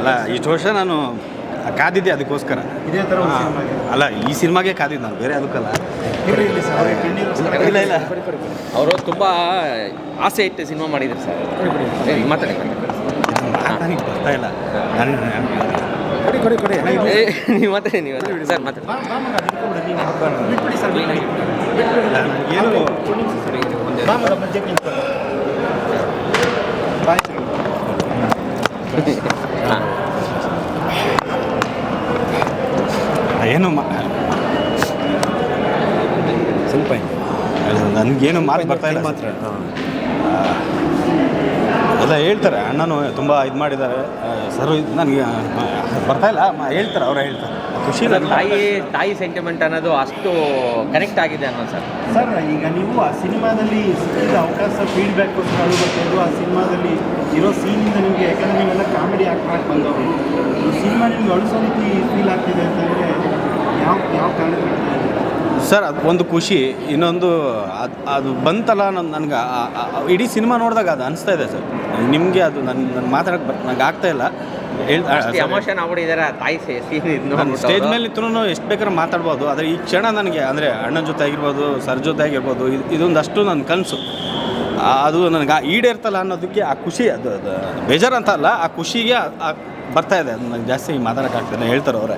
ಅಲ್ಲ ಇಷ್ಟು ವರ್ಷ ನಾನು ಕಾದಿದ್ದೆ ಅದಕ್ಕೋಸ್ಕರ. ಇದೇ ಥರ ಒಂದು. ಸಿನಿಮಾಗೆ? ಅಲ್ಲ ಈ ಸಿನಿಮಾಗೆ ಕಾದಿದ್ದು ನಾನು ಬೇರೆ ಅದಕ್ಕಲ್ಲ ಇರ್ಲಿ ಇರ್ಲಿ ಸರ್ ಅವ್ರಿಗೆ ಕಣ್ಣೀರು ಇಲ್ಲ ಇಲ್ಲ ಅವರು ತುಂಬ ಆಸೆ ಇಟ್ಟು ಸಿನಿಮಾ ಮಾಡಿದ್ರು ಸರ್. ಏ, ಮಾತಾಡಿ ನನಗೆ ಬರ್ತಾ ಇಲ್ಲ. ನಾನು ಕೊಡಿ ಕೊಡಿ ಕೊಡಿ. ಏ, ನೀವು ಮಾತಾಡಿ ನೀವು ಮಾತಾಡಿ. ಸರ್ ಮಾತಾಡಿ. ಬಾ ಬಾ ಮಗ ಬಿಟ್ಕೊಬಿಡು ನೀವು ಬಿಟ್ಬಿಡಿ ಸರ್ ಬಿಟ್ಬಿಡಿ. ಬಿಟ್ಬಿಡಿ. ಏನು? ಬಾ ಮಗ ಮಧ್ಯಕ್ಕೆ ನಿಂತ್ಕೊಳ್ಳಿ ಬಾಯ್ ಸರ್. ಹಾಂ ಏನು ಸ್ವಲ್ಪ ನನಗೇನು ಮಾರ್ಕ್ ಬರ್ತಾ ಇಲ್ಲ. ಮಾತ್ರ ಎಲ್ಲ ಹೇಳ್ತಾರೆ. ಅಣ್ಣನು ತುಂಬ ಇದು ಮಾಡಿದ್ದಾರೆ. ಸರ್ ನನಗೆ ಬರ್ತಾ ಇಲ್ಲ. ಹೇಳ್ತಾರೆ ಅವರೇ ಹೇಳ್ತಾರೆ. ಖುಷಿ ತಾಯಿ ತಾಯಿ ಸೆಂಟಿಮೆಂಟ್ ಅನ್ನೋದು ಅಷ್ಟು ಕನೆಕ್ಟ್ ಆಗಿದೆ ಅನ್ನೋ ಸರ್. ಸರ್ ಈಗ ನೀವು ಆ ಸಿನಿಮಾದಲ್ಲಿ ಸಿಕ್ಕಿದ ಅವಕಾಶ ಫೀಡ್ಬ್ಯಾಕ್ ಕೊಟ್ಟು ಆ ಸಿನಿಮಾದಲ್ಲಿ ಇರೋ ಸೀನಿಂದ ನಿಮಗೆ ಯಾಕಂದ್ರೆ ನೀವೆಲ್ಲ ಕಾಮಿಡಿ ಮಾಡಿ ಬಂದವರು. ಸಿನಿಮಾ ನಿಮ್ಗೆ ಅಳಿಸೋ ರೀತಿ ಫೀಲ್ ಆಗ್ತಿದೆ ಅಂತಂದರೆ ಯಾವ ಯಾವ ಕಾರಣ ಸರ್ ಅದು ಒಂದು ಖುಷಿ. ಇನ್ನೊಂದು ಅದು ಅದು ಬಂತಲ್ಲ ನನ್ನ ನನಗೆ ಇಡೀ ಸಿನಿಮಾ ನೋಡಿದಾಗ ಅದು ಅನಿಸ್ತಾ ಇದೆ ಸರ್. ನಿಮಗೆ ಅದು ನನ್ನ ನನ್ನ ಮಾತಾಡಕ್ಕೆ ಬರ್ ನನಗೆ ಆಗ್ತಾ ಇಲ್ಲ. ಎಮೋಷನ್ ಆಗ್ಬಿಟ್ಟಿದ್ದಾರೆ ತಾಯಿ ನಾನು ಸ್ಟೇಜ್ ಮೇಲೆ ಇತ್ತು ಎಷ್ಟು ಬೇಕಾದ್ರೆ ಮಾತಾಡ್ಬೋದು. ಆದರೆ ಈ ಕ್ಷಣ ನನಗೆ ಅಂದರೆ ಅಣ್ಣನ ಜೊತೆ ಆಗಿರ್ಬೋದು ಸರ್ ಜೊತೆ ಆಗಿರ್ಬೋದು ಇದು ಇದೊಂದಷ್ಟು ನನ್ನ ಕನಸು. ಅದು ನನಗೆ ಆ ಈಡೇರ್ತಲ್ಲ ಅನ್ನೋದಕ್ಕೆ ಆ ಖುಷಿ ಅದು ಬೇಜಾರು ಅಂತ ಅಲ್ಲ ಆ ಖುಷಿಗೆ ಬರ್ತಾ ಇದೆ. ಅದು ನನಗೆ ಜಾಸ್ತಿ ಮಾತಾಡೋಕ್ಕಾಗ್ತದೆ ಹೇಳ್ತಾರೆ ಅವರೇ.